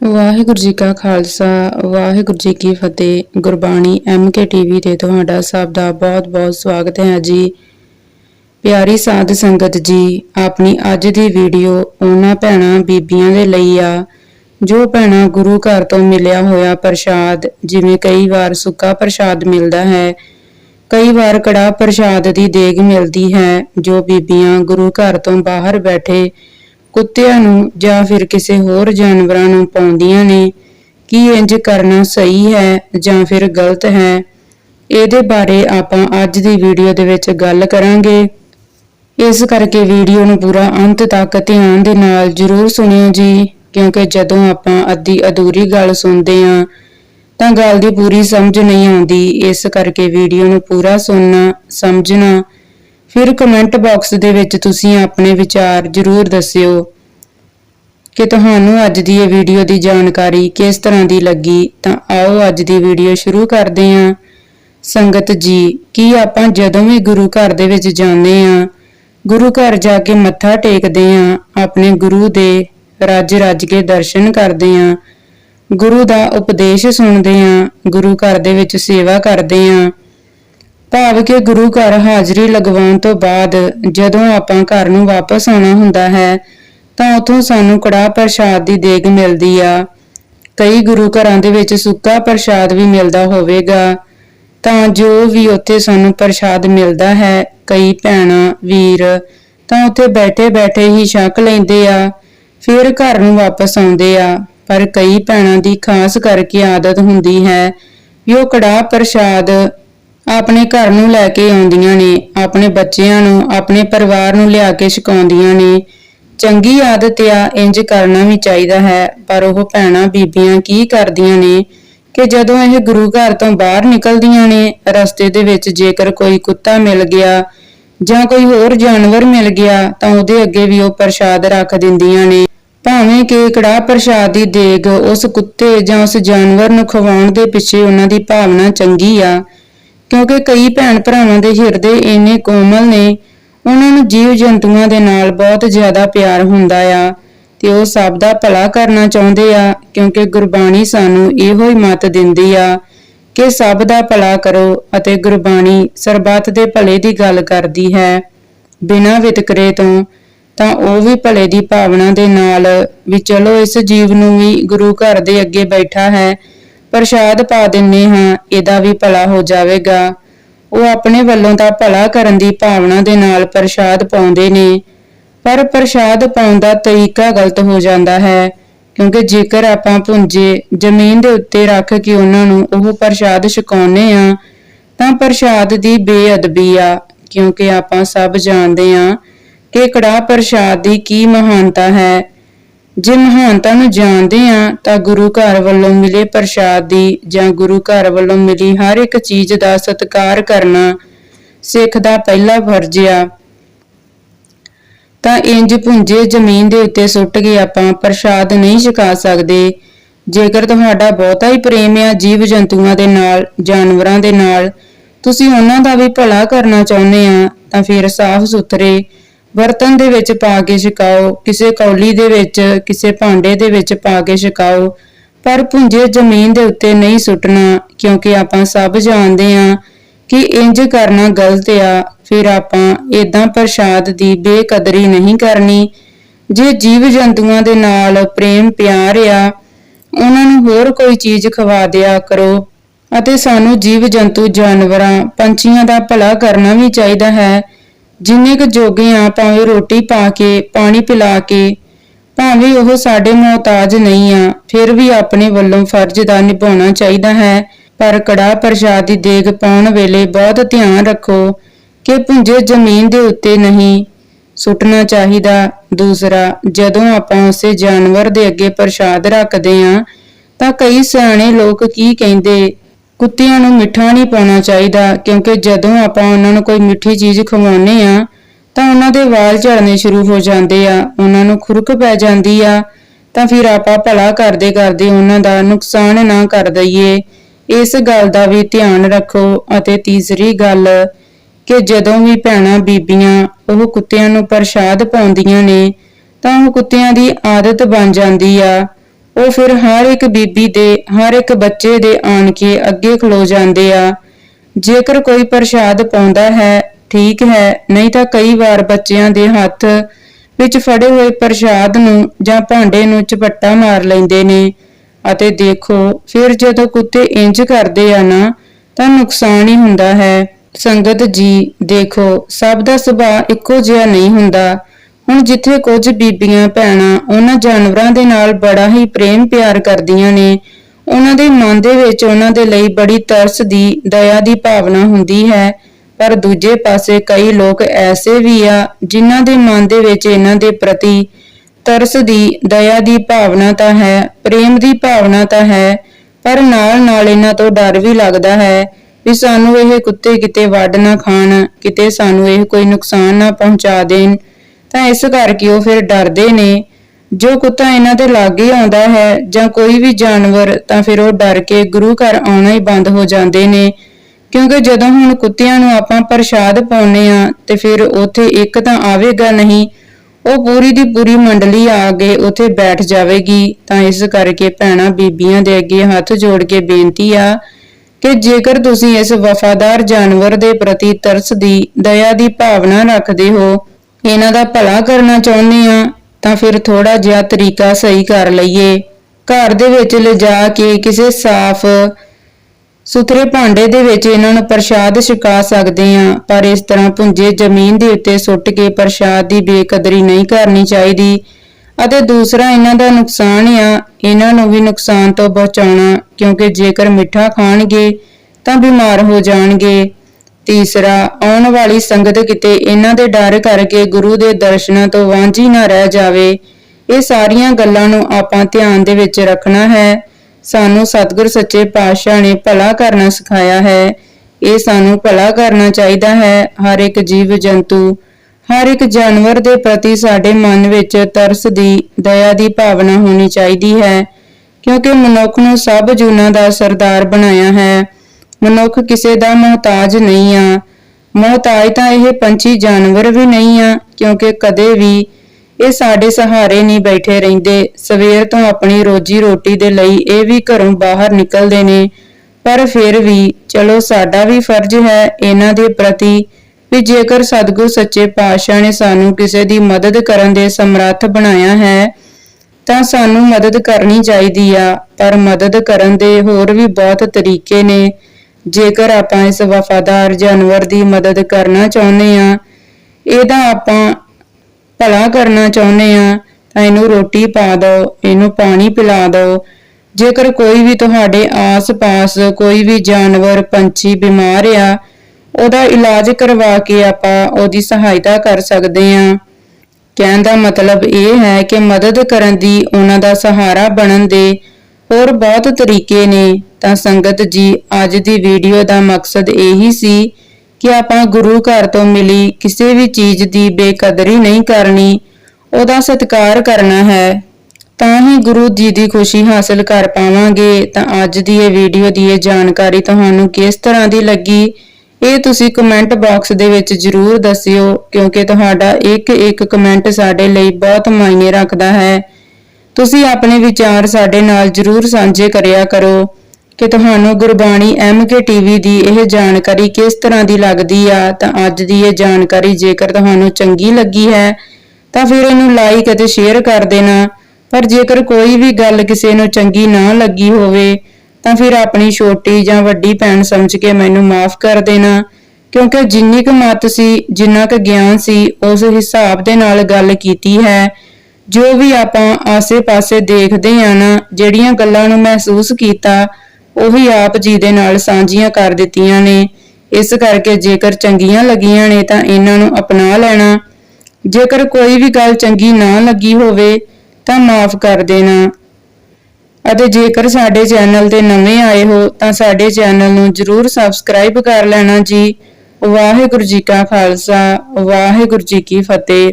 ਵਾਹਿਗੁਰੂ ਜੀ ਕਾ ਖਾਲਸਾ, ਵਾਹਿਗੁਰੂ ਜੀ ਕੀ ਫਤਿਹ। Gurbani MK TV ਤੇ ਤੁਹਾਡਾ ਸਭ ਦਾ ਬਹੁਤ-ਬਹੁਤ ਸਵਾਗਤ ਹੈ ਜੀ। ਪਿਆਰੀ ਸਾਧ ਸੰਗਤ ਜੀ, ਆਪਣੀ ਅੱਜ ਦੀ ਵੀਡੀਓ ਉਹਨਾਂ ਭੈਣਾਂ ਬੀਬੀਆਂ ਦੇ ਲਈ ਆ, ਜੋ ਭੈਣਾਂ ਗੁਰੂ ਘਰ ਤੋਂ ਮਿਲਿਆ ਹੋਇਆ ਪ੍ਰਸ਼ਾਦ, ਜਿਵੇਂ ਕਈ ਵਾਰ ਸੁੱਕਾ ਪ੍ਰਸ਼ਾਦ ਮਿਲਦਾ ਹੈ, ਕਈ ਵਾਰ ਕੜਾ ਪ੍ਰਸ਼ਾਦ ਦੀ ਦੇਗ ਮਿਲਦੀ ਹੈ, ਜੋ ਬੀਬੀਆਂ ਗੁਰੂ ਘਰ ਤੋਂ ਬਾਹਰ ਬੈਠੇ ਕੁੱਤਿਆਂ ਨੂੰ ਜਾਂ ਫਿਰ ਕਿਸੇ ਹੋਰ ਜਾਨਵਰਾਂ ਨੂੰ ਪਾਉਂਦੀਆਂ ਨੇ, ਕੀ ਇੰਜ ਕਰਨਾ ਸਹੀ ਹੈ ਜਾਂ ਫਿਰ ਗਲਤ ਹੈ? ਇਹਦੇ ਬਾਰੇ ਆਪਾਂ ਅੱਜ ਦੀ ਵੀਡੀਓ ਦੇ ਵਿੱਚ ਗੱਲ ਕਰਾਂਗੇ। ਇਸ ਕਰਕੇ ਵੀਡੀਓ ਨੂੰ ਪੂਰਾ ਅੰਤ ਤੱਕ ਧਿਆਨ ਦੇ ਨਾਲ ਜਰੂਰ ਸੁਣਿਓ ਜੀ, ਕਿਉਂਕਿ ਜਦੋਂ ਆਪਾਂ ਅੱਧੀ ਅਧੂਰੀ ਗੱਲ ਸੁਣਦੇ ਆਂ ਤਾਂ ਗੱਲ ਦੀ ਪੂਰੀ ਸਮਝ ਨਹੀਂ ਆਉਂਦੀ। ਇਸ ਕਰਕੇ ਵੀਡੀਓ ਨੂੰ ਪੂਰਾ ਸੁਣਨਾ, ਸਮਝਣਾ ਫਿਰ ਕਮੈਂਟ ਬਾਕਸ ਦੇ ਵਿੱਚ ਤੁਸੀਂ ਆਪਣੇ ਵਿਚਾਰ ਜਰੂਰ ਦੱਸਿਓ ਕਿ ਤੁਹਾਨੂੰ ਅੱਜ ਦੀ ਇਹ ਵੀਡੀਓ ਦੀ ਜਾਣਕਾਰੀ ਕਿਸ ਤਰ੍ਹਾਂ ਦੀ ਲੱਗੀ। ਤਾਂ ਆਓ ਅੱਜ ਦੀ ਵੀਡੀਓ ਸ਼ੁਰੂ ਕਰਦੇ ਹਾਂ। ਸੰਗਤ ਜੀ, ਕੀ ਆਪਾਂ ਜਦੋਂ ਵੀ ਗੁਰੂ ਘਰ ਦੇ ਵਿੱਚ ਜਾਂਦੇ ਹਾਂ, ਗੁਰੂ ਘਰ ਜਾ ਕੇ ਮੱਥਾ ਟੇਕਦੇ ਹਾਂ, ਆਪਣੇ ਗੁਰੂ ਦੇ ਰੱਜ ਰੱਜ ਕੇ ਦਰਸ਼ਨ ਕਰਦੇ ਹਾਂ, ਗੁਰੂ ਦਾ ਉਪਦੇਸ਼ ਸੁਣਦੇ ਹਾਂ, ਗੁਰੂ ਘਰ ਦੇ ਵਿੱਚ ਸੇਵਾ ਕਰਦੇ ਹਾਂ ਭਾਵ ਕਿ ਗੁਰੂ ਘਰ ਹਾਜ਼ਰੀ ਲਗਵਾਉਣ ਤੋਂ ਬਾਅਦ ਜਦੋਂ ਆਪਾਂ ਘਰ ਨੂੰ ਵਾਪਸ ਆਉਣਾ ਹੁੰਦਾ ਹੈ, ਤਾਂ ਉਥੋਂ ਸਾਨੂੰ ਕੜਾ ਪ੍ਰਸ਼ਾਦ ਦੀ ਦੇਗ ਮਿਲਦੀ ਆ। ਕਈ ਗੁਰੂ ਘਰਾਂ ਦੇ ਵਿੱਚ ਸੁੱਕਾ ਪ੍ਰਸ਼ਾਦ ਵੀ ਮਿਲਦਾ ਹੋਵੇਗਾ, ਤਾਂ ਜੋ ਵੀ ਉੱਥੇ ਸਾਨੂੰ ਪ੍ਰਸ਼ਾਦ ਮਿਲਦਾ ਹੈ, ਕਈ ਭੈਣਾਂ, ਵੀਰ ਤਾਂ ਉੱਥੇ ਬੈਠੇ ਬੈਠੇ ਹੀ ਛਕ ਲੈਂਦੇ ਆ, ਫਿਰ ਘਰ ਨੂੰ ਵਾਪਸ ਆਉਂਦੇ ਆ। ਪਰ ਕਈ ਭੈਣਾਂ ਦੀ ਖਾਸ ਕਰਕੇ ਆਦਤ ਹੁੰਦੀ ਹੈ ਵੀ ਉਹ ਕੜਾ ਪ੍ਰਸ਼ਾਦ ਆਪਣੇ ਘਰ ਨੂੰ ਲੈ ਕੇ ਆਉਂਦੀਆਂ ਨੇ, ਆਪਣੇ ਬੱਚਿਆਂ ਨੂੰ, ਆਪਣੇ ਪਰਿਵਾਰ ਨੂੰ ਲਿਆ ਕੇ ਛਕਾਉਂਦੀਆਂ ਨੇ। ਚੰਗੀ ਆਦਤ ਆ, ਇੰਜ ਕਰਨਾ ਵੀ ਚਾਹੀਦਾ ਹੈ, ਪਰ ਉਹ ਭੈਣਾਂ ਬੀਬੀਆਂ ਕੀ ਕਰਦੀਆਂ ਨੇ ਕਿ ਜਦੋਂ ਇਹ ਗੁਰੂ ਘਰ ਤੋਂ ਬਾਹਰ ਨਿਕਲਦੀਆਂ ਨੇ, ਰਸਤੇ ਦੇ ਵਿੱਚ ਜੇਕਰ ਕੋਈ ਕੁੱਤਾ ਮਿਲ ਗਿਆ ਜਾਂ ਕੋਈ ਹੋਰ ਜਾਨਵਰ ਮਿਲ ਗਿਆ, ਤਾਂ ਉਹਦੇ ਅੱਗੇ ਵੀ ਉਹ ਪ੍ਰਸ਼ਾਦ ਰੱਖ ਦਿੰਦੀਆਂ ਨੇ। ਭਾਵੇਂ ਕਿ ਕੜਾ ਪ੍ਰਸ਼ਾਦ ਦੀ ਦੇਗ ਉਸ ਕੁੱਤੇ ਜਾਂ ਉਸ ਜਾਨਵਰ ਨੂੰ ਖਵਾਉਣ ਦੇ ਪਿੱਛੇ ਉਹਨਾਂ ਦੀ ਭਾਵਨਾ ਚੰਗੀ ਆ ਕਿਉਂਕਿ ਕਈ ਭੈਣ ਭਰਾਵਾਂ ਦੇ ਹਿਰਦੇ ਇੰਨੇ ਕੋਮਲ ਨੇ, ਉਹਨਾਂ ਨੂੰ ਜੀਵ ਜੰਤੂਆਂ ਦੇ ਨਾਲ ਬਹੁਤ ਜ਼ਿਆਦਾ ਪਿਆਰ ਹੁੰਦਾ ਆ ਤੇ ਉਹ ਸਭ ਦਾ ਭਲਾ ਕਰਨਾ ਚਾਹੁੰਦੇ ਆ, ਕਿਉਂਕਿ ਗੁਰਬਾਣੀ ਸਾਨੂੰ ਇਹੋ ਹੀ ਮਤ ਦਿੰਦੀ ਆ ਕਿ ਸਭ ਦਾ ਭਲਾ ਕਰੋ ਅਤੇ ਗੁਰਬਾਣੀ ਸਰਬੱਤ ਦੇ ਭਲੇ ਦੀ ਗੱਲ ਕਰਦੀ ਹੈ। ਬਿਨਾਂ ਵਿਤਕਰੇ ਤੋਂ ਤਾਂ ਉਹ ਵੀ ਭਲੇ ਦੀ ਭਾਵਨਾ ਦੇ ਨਾਲ ਵੀ ਚਲੋ ਇਸ ਜੀਵ ਨੂੰ ਵੀ ਗੁਰੂ ਘਰ ਦੇ ਅੱਗੇ ਬੈਠਾ ਹੈ ਪ੍ਰਸ਼ਾਦ ਪਾ ਦਿੰਨੇ ਹਾਂ, ਇਹਦਾ ਵੀ ਭਲਾ ਹੋ ਜਾਵੇਗਾ। ਉਹ ਆਪਣੇ ਵੱਲੋਂ ਤਾਂ ਭਲਾ ਕਰਨ ਦੀ ਭਾਵਨਾ ਦੇ ਨਾਲ ਪ੍ਰਸ਼ਾਦ ਪਾਉਂਦੇ ਨੇ, ਪਰ ਪ੍ਰਸ਼ਾਦ ਪਾਉਣ ਦਾ ਤਰੀਕਾ ਗਲਤ ਹੋ ਜਾਂਦਾ ਹੈ, ਕਿਉਂਕਿ ਜੇਕਰ ਆਪਾਂ ਪੁੰਜੇ ਜ਼ਮੀਨ ਦੇ ਉੱਤੇ ਰੱਖ ਕੇ ਉਹਨਾਂ ਨੂੰ ਉਹ ਪ੍ਰਸ਼ਾਦ ਛਕਾਉਨੇ ਆ ਤਾਂ ਪ੍ਰਸ਼ਾਦ ਦੀ ਬੇਅਦਬੀ ਆ, ਕਿਉਂਕਿ ਆਪਾਂ ਸਭ ਜਾਣਦੇ ਆ ਕਿ ਕੜਾ ਪ੍ਰਸ਼ਾਦ ਦੀ ਕੀ ਮਹਾਨਤਾ ਹੈ। ਜੇ ਮਹਾਨਤਾ ਨੂੰ ਜਾਣਦੇ ਆ ਤਾਂ ਗੁਰੂ ਘਰ ਵੱਲੋਂ ਮਿਲੇ ਪ੍ਰਸ਼ਾਦ ਦੀ ਜਾਂ ਗੁਰੂ ਘਰ ਵੱਲੋਂ ਮਿਲੀ ਹਰ ਇੱਕ ਚੀਜ਼ ਦਾ ਸਤਿਕਾਰ ਕਰਨਾ ਸਿੱਖ ਦਾ ਪਹਿਲਾ ਫਰਜ਼ ਆ। ਤਾਂ ਇੰਜ ਪੁੰਜੇ ਜ਼ਮੀਨ ਦੇ ਉੱਤੇ ਸੁੱਟ ਕੇ ਆਪਾਂ ਪ੍ਰਸ਼ਾਦ ਨਹੀਂ ਛਕਾ ਸਕਦੇ। ਜੇਕਰ ਤੁਹਾਡਾ ਬਹੁਤਾ ਹੀ ਪ੍ਰੇਮ ਆ ਜੀਵ ਜੰਤੂਆਂ ਦੇ ਨਾਲ, ਜਾਨਵਰਾਂ ਦੇ ਨਾਲ, ਤੁਸੀਂ ਉਹਨਾਂ ਦਾ ਵੀ ਭਲਾ ਕਰਨਾ ਚਾਹੁੰਦੇ ਆ, ਤਾਂ ਫਿਰ ਸਾਫ਼ ਸੁਥਰੇ ਬਰਤਨ ਦੇ ਵਿੱਚ ਪਾ ਕੇ ਛਕਾਓ, ਕਿਸੇ ਕੌਲੀ ਦੇ ਵਿੱਚ, ਕਿਸੇ ਭਾਂਡੇ ਦੇ ਵਿੱਚ ਪਾ ਕੇ ਛਕਾਓ। ਪਰ ਪੁੰਜੇ ਜ਼ਮੀਨ ਦੇ ਉੱਤੇ ਨਹੀਂ ਸੁੱਟਣਾ, ਕਿਉਂਕਿ ਆਪਾਂ ਸਭ ਜਾਣਦੇ ਆ ਕਿ ਇੰਜ ਕਰਨਾ ਗਲਤ ਆ, ਫਿਰ ਆਪਾਂ ਇਦਾਂ ਪ੍ਰਸ਼ਾਦ ਦੀ ਬੇਕਦਰੀ ਨਹੀਂ ਕਰਨੀ। ਜੇ ਜੀਵ ਜੰਤੂਆਂ ਦੇ ਨਾਲ ਪ੍ਰੇਮ ਪਿਆਰ ਆ, ਉਹਨਾਂ ਨੂੰ ਹੋਰ ਕੋਈ ਚੀਜ਼ ਖਵਾ ਦਿਆ ਕਰੋ। ਅਤੇ ਸਾਨੂੰ ਜੀਵ ਜੰਤੂ ਜਾਨਵਰਾਂ, ਪੰਛੀਆਂ ਦਾ ਭਲਾ ਕਰਨਾ ਵੀ ਚਾਹੀਦਾ ਹੈ। ਜਿੰਨੇ ਕੁ ਜੋਗੇ ਆ, ਭਾਵੇਂ ਰੋਟੀ ਪਾ ਕੇ, ਪਾਣੀ ਪਿਲਾ ਕੇ, ਭਾਵੇਂ ਉਹ ਸਾਡੇ ਮੁਹਤਾਜ ਨਹੀਂ ਆ, ਫਿਰ ਵੀ ਆਪਣੇ ਵੱਲੋਂ ਫਰਜ਼ ਦਾ ਨਿਭਾਉਣਾ ਚਾਹੀਦਾ ਹੈ। ਪਰ ਕੜਾ ਪ੍ਰਸ਼ਾਦ ਦੀ ਦੇਗ ਪਾਉਣ ਵੇਲੇ ਬਹੁਤ ਧਿਆਨ ਰੱਖੋ ਕਿ ਪੁੰਜੇ ਜ਼ਮੀਨ ਦੇ ਉੱਤੇ ਨਹੀਂ ਸੁੱਟਣਾ ਚਾਹੀਦਾ। ਦੂਸਰਾ, ਜਦੋਂ ਆਪਾਂ ਉਸੇ ਜਾਨਵਰ ਦੇ ਅੱਗੇ ਪ੍ਰਸ਼ਾਦ ਰੱਖਦੇ ਆ, ਤਾਂ ਕਈ ਸਿਆਣੇ ਲੋਕ ਕੀ ਕਹਿੰਦੇ? ਕੁੱਤਿਆਂ ਨੂੰ ਮਿੱਠਾ ਨਹੀਂ ਪਾਉਣਾ ਚਾਹੀਦਾ, ਕਿਉਂਕਿ ਜਦੋਂ ਆਪਾਂ ਉਹਨਾਂ ਨੂੰ ਕੋਈ ਮਿੱਠੀ ਚੀਜ਼ ਖਵਾਉਂਦੇ ਆ ਤਾਂ ਉਹਨਾਂ ਦੇ ਵਾਲ ਝੜਨੇ ਸ਼ੁਰੂ ਹੋ ਜਾਂਦੇ ਆ, ਉਹਨਾਂ ਨੂੰ ਖੁਰਕ ਪੈ ਜਾਂਦੀ ਆ, ਤਾਂ ਫਿਰ ਆਪਾਂ ਭਲਾ ਕਰਦੇ ਕਰਦੇ ਉਹਨਾਂ ਦਾ ਨੁਕਸਾਨ ਨਾ ਕਰ ਦਈਏ। ਇਸ ਗੱਲ ਦਾ ਵੀ ਧਿਆਨ ਰੱਖੋ। ਅਤੇ ਤੀਸਰੀ ਗੱਲ, ਕਿ ਜਦੋਂ ਵੀ ਭੈਣਾਂ ਬੀਬੀਆਂ ਉਹ ਕੁੱਤਿਆਂ ਨੂੰ ਪ੍ਰਸ਼ਾਦ ਪਾਉਂਦੀਆਂ ਨੇ, ਤਾਂ ਉਹ ਕੁੱਤਿਆਂ ਦੀ ਆਦਤ ਬਣ ਜਾਂਦੀ ਆ। ਉਹ ਫਿਰ ਹਰ ਇੱਕ ਬੀਬੀ ਦੇ, ਹਰ ਇੱਕ ਬੱਚੇ ਦੇ ਆਣ ਕੇ ਅੱਗੇ ਖਲੋ ਜਾਂਦੇ ਆ। ਜੇਕਰ ਕੋਈ ਪ੍ਰਸ਼ਾਦ ਪਾਉਂਦਾ ਹੈ, ਠੀਕ ਹੈ, ਨਹੀਂ ਤਾਂ ਕਈ ਵਾਰ ਬੱਚਿਆਂ ਦੇ ਹੱਥ ਵਿੱਚ ਫੜੇ ਹੋਏ ਪ੍ਰਸ਼ਾਦ ਨੂੰ ਜਾਂ ਭਾਂਡੇ ਨੂੰ ਚਪੱਟਾ ਮਾਰ ਲੈਂਦੇ ਨੇ। ਅਤੇ ਦੇਖੋ, ਫਿਰ ਜਦੋਂ ਕੁੱਤੇ ਇੰਜ ਕਰਦੇ ਆ ਨਾ, ਤਾਂ ਨੁਕਸਾਨ ਹੀ ਹੁੰਦਾ ਹੈ। ਸੰਗਤ ਜੀ, ਦੇਖੋ, ਸਭ ਦਾ ਸੁਭਾਅ ਇੱਕੋ ਜਿਹਾ ਨਹੀਂ ਹੁੰਦਾ। ਹੁਣ ਜਿੱਥੇ ਕੁਝ ਬੀਬੀਆਂ, ਭੈਣਾਂ ਉਹਨਾਂ ਜਾਨਵਰਾਂ ਦੇ ਨਾਲ ਬੜਾ ਹੀ ਪ੍ਰੇਮ ਪਿਆਰ ਕਰਦੀਆਂ ਨੇ, ਉਹਨਾਂ ਦੇ ਮਨ ਦੇ ਵਿੱਚ ਉਹਨਾਂ ਦੇ ਲਈ ਬੜੀ ਤਰਸ ਦੀ, ਦਇਆ ਦੀ ਭਾਵਨਾ ਹੁੰਦੀ ਹੈ। ਪਰ ਦੂਜੇ ਪਾਸੇ ਕਈ ਲੋਕ ਐਸੇ ਵੀ ਆ, ਜਿਨ੍ਹਾਂ ਦੇ ਮਨ ਦੇ ਵਿੱਚ ਇਹਨਾਂ ਦੇ ਪ੍ਰਤੀ ਤਰਸ ਦੀ, ਦਇਆ ਦੀ ਭਾਵਨਾ ਤਾਂ ਹੈ, ਪ੍ਰੇਮ ਦੀ ਭਾਵਨਾ ਤਾਂ ਹੈ, ਪਰ ਨਾਲ ਨਾਲ ਇਹਨਾਂ ਤੋਂ ਡਰ ਵੀ ਲੱਗਦਾ ਹੈ ਵੀ ਸਾਨੂੰ ਇਹ ਕੁੱਤੇ ਕਿਤੇ ਵੱਢ ਨਾ ਖਾਣ, ਕਿਤੇ ਸਾਨੂੰ ਇਹ ਕੋਈ ਨੁਕਸਾਨ ਨਾ ਪਹੁੰਚਾ ਦੇਣ। ਤਾਂ ਇਸ ਕਰਕੇ ਉਹ ਫਿਰ ਡਰਦੇ ਨੇ? ਜੋ ਕੁੱਤਾ ਇਹਨਾਂ ਦੇ ਲਾਗੇ ਆਉਂਦਾ ਹੈ ਜਾਂ ਕੋਈ ਵੀ ਜਾਨਵਰ, ਤਾਂ ਫਿਰ ਉਹ ਡਰ ਕੇ ਗੁਰੂ ਘਰ ਆਉਣਾ ਹੀ ਬੰਦ ਹੋ ਜਾਂਦੇ ਨੇ। ਕਿਉਂਕਿ ਜਦੋਂ ਹੁਣ ਕੁੱਤਿਆਂ ਨੂੰ ਆਪਾਂ ਪ੍ਰਸ਼ਾਦ ਪਾਉਨੇ ਆ ਤੇ ਫਿਰ ਉੱਥੇ ਇੱਕ ਤਾਂ ਆਵੇਗਾ ਨਹੀਂ, ਉਹ ਪੂਰੀ ਦੀ ਪੂਰੀ ਮੰਡਲੀ ਆ ਕੇ ਉੱਥੇ ਬੈਠ ਜਾਵੇਗੀ। ਤਾਂ ਇਸ ਕਰਕੇ ਭੈਣਾਂ ਬੀਬੀਆਂ ਦੇ ਅੱਗੇ ਹੱਥ ਜੋੜ ਕੇ ਬੇਨਤੀ ਆ ਕਿ ਜੇਕਰ ਤੁਸੀਂ ਇਸ ਵਫਾਦਾਰ ਜਾਨਵਰ ਦੇ ਪ੍ਰਤੀ ਤਰਸ ਦੀ, ਦਇਆ ਦੀ ਭਾਵਨਾ ਰੱਖਦੇ ਹੋ ਇਹਨਾਂ ਦਾ ਭਲਾ ਕਰਨਾ ਚਾਹੁੰਦੇ ਆ ਤਾਂ ਫਿਰ ਥੋੜਾ ਜਿਹਾ ਤਰੀਕਾ ਸਹੀ ਕਰ ਲਈਏ। ਘਰ ਦੇ ਵਿੱਚ ਲਿਜਾ ਕੇ ਕਿਸੇ ਸਾਫ਼ ਸੁਥਰੇ ਭਾਂਡੇ ਦੇ ਵਿੱਚ ਇਹਨਾਂ ਨੂੰ ਪ੍ਰਸ਼ਾਦ ਛਕਾ ਸਕਦੇ ਆ ਪਰ ਇਸ ਤਰ੍ਹਾਂ ਪੁੰਜੇ ਜ਼ਮੀਨ ਦੇ ਉੱਤੇ ਸੁੱਟ ਕੇ ਪ੍ਰਸ਼ਾਦ ਦੀ ਬੇਕਦਰੀ ਨਹੀਂ ਕਰਨੀ ਚਾਹੀਦੀ। ਅਤੇ ਦੂਸਰਾ ਇਹਨਾਂ ਦਾ ਨੁਕਸਾਨ ਆ, ਇਹਨਾਂ ਨੂੰ ਵੀ ਨੁਕਸਾਨ ਤੋਂ ਬਚਾਉਣਾ, ਕਿਉਂਕਿ ਜੇਕਰ ਮਿੱਠਾ ਖਾਣਗੇ, ਤਾਂ ਬਿਮਾਰ ਹੋ ਜਾਣਗੇ। ਤੀਸਰਾ, ਆਉਣ ਵਾਲੀ ਸੰਗਤ ਕਿਤੇ ਇਹਨਾਂ ਦੇ ਡਰ ਕਰਕੇ ਗੁਰੂ ਦੇ ਦਰਸ਼ਨਾਂ ਤੋਂ ਵਾਂਝੀ ਨਾ ਰਹਿ ਜਾਵੇ, ਇਹ ਸਾਰੀਆਂ ਗੱਲਾਂ ਨੂੰ ਆਪਾਂ ਧਿਆਨ ਦੇ ਵਿੱਚ ਰੱਖਣਾ ਹੈ। ਸਾਨੂੰ ਸਤਿਗੁਰ ਸੱਚੇ ਪਾਤਸ਼ਾਹ ਨੇ ਭਲਾ ਕਰਨਾ ਸਿਖਾਇਆ ਹੈ। ਇਹ ਸਾਨੂੰ ਭਲਾ ਕਰਨਾ ਚਾਹੀਦਾ ਹੈ। ਹਰ ਇੱਕ ਜੀਵ ਜੰਤੂ, ਹਰ ਇੱਕ ਜਾਨਵਰ ਦੇ ਪ੍ਰਤੀ ਸਾਡੇ ਮਨ ਵਿੱਚ ਤਰਸ ਦੀ, ਦਇਆ ਦੀ ਭਾਵਨਾ ਹੋਣੀ ਚਾਹੀਦੀ ਹੈ, ਕਿਉਂਕਿ ਮਨੁੱਖ ਨੂੰ ਸਭ ਜੂਨਾਂ ਦਾ ਸਰਦਾਰ ਬਣਾਇਆ ਹੈ। ਮਨੁੱਖ ਕਿਸੇ ਦਾ ਮੁਹਤਾਜ ਨਹੀਂ ਆ। ਮੁਹਤਾਜ ਤਾਂ ਇਹ ਪੰਛੀ ਜਾਨਵਰ ਵੀ ਨਹੀਂ ਆ, ਕਿਉਂਕਿ ਕਦੇ ਵੀ ਇਹ ਸਾਡੇ ਸਹਾਰੇ ਨਹੀਂ ਬੈਠੇ ਰਹਿੰਦੇ। ਸਵੇਰ ਤੋਂ ਆਪਣੀ ਰੋਜੀ ਰੋਟੀ ਦੇ ਲਈ ਇਹ ਵੀ ਘਰੋਂ ਬਾਹਰ ਨਿਕਲਦੇ ਨੇ। ਪਰ ਫਿਰ ਵੀ ਚਲੋ ਸਾਡਾ ਵੀ ਫਰਜ਼ ਹੈ ਇਹਨਾਂ ਦੇ ਪ੍ਰਤੀ ਵੀ ਜੇਕਰ ਸਤਿਗੁਰ ਸੱਚੇ ਪਾਤਸ਼ਾਹ ਨੇ ਸਾਨੂੰ ਕਿਸੇ ਦੀ ਮਦਦ ਕਰਨ ਦੇ ਸਮਰੱਥ ਬਣਾਇਆ ਹੈ, ਤਾਂ ਸਾਨੂੰ ਮਦਦ ਕਰਨੀ ਚਾਹੀਦੀ ਆ। ਪਰ ਮਦਦ ਕਰਨ ਦੇ ਹੋਰ ਵੀ ਬਹੁਤ ਤਰੀਕੇ ਨੇ। ਜੇਕਰ ਆਪਾਂ ਇਸ ਵਫਾਦਾਰ ਜਾਨਵਰ ਦੀ ਮਦਦ ਕਰਨਾ ਚਾਹੁੰਦੇ ਆ ਇਹਦਾ ਆਪਾਂ ਭਲਾ ਕਰਨਾ ਚਾਹੁੰਦੇ ਆ ਤਾਂ ਇਹਨੂੰ ਰੋਟੀ ਪਾ ਦਿਓ, ਇਹਨੂੰ ਪਾਣੀ ਪਿਲਾ ਦਿਓ। ਜੇਕਰ ਕੋਈ ਵੀ ਤੁਹਾਡੇ ਆਸ-ਪਾਸ ਕੋਈ ਵੀ ਜਾਨਵਰ, ਪੰਛੀ ਬਿਮਾਰ ਆ, ਉਹਦਾ ਇਲਾਜ ਕਰਵਾ ਕੇ ਆਪਾਂ ਉਹਦੀ ਸਹਾਇਤਾ ਕਰ ਸਕਦੇ ਆ ਕਹਿਣ ਦਾ ਮਤਲਬ ਇਹ ਹੈ ਕਿ ਮਦਦ ਕਰਨ ਦੀ ਉਹਨਾਂ ਦਾ ਸਹਾਰਾ ਬਣਨ ਦੇ ਹੋਰ ਬਹੁਤ ਤਰੀਕੇ ਨੇ। ਤਾਂ ਸੰਗਤ ਜੀ, ਅੱਜ ਦੀ ਵੀਡੀਓ ਦਾ ਮਕਸਦ ਇਹੀ ਸੀ ਕਿ ਆਪਾਂ ਗੁਰੂ ਘਰ ਤੋਂ ਮਿਲੀ ਕਿਸੇ ਵੀ ਚੀਜ਼ ਦੀ ਬੇਕਦਰੀ ਨਹੀਂ ਕਰਨੀ, ਉਹਦਾ ਸਤਿਕਾਰ ਕਰਨਾ ਹੈ। ਤਾਂ ਹੀ ਗੁਰੂ ਜੀ ਦੀ ਖੁਸ਼ੀ ਹਾਸਲ ਕਰ ਪਾਵਾਂਗੇ। ਤਾਂ ਅੱਜ ਦੀ ਇਹ ਵੀਡੀਓ ਦੀ ਇਹ ਜਾਣਕਾਰੀ ਤੁਹਾਨੂੰ ਕਿਸ ਤਰ੍ਹਾਂ ਦੀ ਲੱਗੀ, ਇਹ ਤੁਸੀਂ ਕਮੈਂਟ ਬਾਕਸ ਦੇ ਵਿੱਚ ਜਰੂਰ ਦੱਸਿਓ, ਕਿਉਂਕਿ ਤੁਹਾਡਾ ਇੱਕ ਇੱਕ ਕਮੈਂਟ ਸਾਡੇ ਲਈ ਬਹੁਤ ਮਾਇਨੇ ਰੱਖਦਾ ਹੈ। ਤੁਸੀਂ ਆਪਣੇ ਵਿਚਾਰ ਸਾਡੇ ਨਾਲ ਜਰੂਰ ਸਾਂਝੇ ਕਰਿਆ ਕਰੋ। ਕਿ ਤੁਹਾਨੂੰ ਗੁਰਬਾਣੀ ਐਮਕੇ ਟੀਵੀ ਦੀ ਇਹ ਜਾਣਕਾਰੀ ਕਿਸ ਤਰ੍ਹਾਂ ਦੀ ਲੱਗਦੀ ਆ, ਤਾਂ ਅੱਜ ਦੀ ਇਹ ਜਾਣਕਾਰੀ ਜੇਕਰ ਤੁਹਾਨੂੰ ਚੰਗੀ ਲੱਗੀ ਹੈ, ਤਾਂ ਫਿਰ ਇਹਨੂੰ ਲਾਈਕ ਅਤੇ ਸ਼ੇਅਰ ਕਰ ਦੇਣਾ। ਪਰ ਜੇਕਰ ਕੋਈ ਵੀ ਗੱਲ ਕਿਸੇ ਨੂੰ ਚੰਗੀ ਨਾ ਲੱਗੀ ਹੋਵੇ, ਤਾਂ ਫਿਰ ਆਪਣੀ ਛੋਟੀ ਜਾਂ ਵੱਡੀ ਭੈਣ ਸਮਝ ਕੇ ਮੈਨੂੰ ਮਾਫ ਕਰ ਦੇਣਾ। ਕਿਉਂਕਿ ਜਿੰਨੀ ਕੁ ਮਤ ਸੀ, ਜਿੰਨਾ ਕੁ ਗਿਆਨ ਸੀ, ਉਸ ਹਿਸਾਬ ਦੇ ਨਾਲ ਗੱਲ ਕੀਤੀ ਹੈ। ਜੋ ਵੀ ਆਪਾਂ ਆਸੇ-ਪਾਸੇ ਦੇਖਦੇ ਆ ਨਾ, ਜਿਹੜੀਆਂ ਗੱਲਾਂ ਨੂੰ ਮਹਿਸੂਸ ਕੀਤਾ ਉਹੀ ਆਪ ਜੀ ਦੇ ਨਾਲ ਸਾਂਝੀਆਂ ਕਰ ਦਿੱਤੀਆਂ ਨੇ। ਇਸ ਕਰਕੇ ਜੇਕਰ ਚੰਗੀਆਂ ਲੱਗੀਆਂ ਨੇ ਤਾਂ ਇਹਨਾਂ ਨੂੰ ਅਪਣਾ ਲੈਣਾ। ਜੇਕਰ ਕੋਈ ਵੀ ਗੱਲ ਚੰਗੀ ਨਾ ਲੱਗੀ ਹੋਵੇ ਤਾਂ ਮਾਫ ਕਰ ਦੇਣਾ। ਅਤੇ ਜੇਕਰ ਸਾਡੇ ਚੈਨਲ ਤੇ ਨਵੇਂ ਆਏ ਹੋ ਤਾਂ ਸਾਡੇ ਚੈਨਲ ਨੂੰ ਜਰੂਰ ਸਬਸਕ੍ਰਾਈਬ ਕਰ ਲੈਣਾ ਜੀ। ਵਾਹਿਗੁਰੂ ਜੀ ਕਾ ਖਾਲਸਾ, ਵਾਹਿਗੁਰੂ ਜੀ ਕੀ ਫਤਿਹ।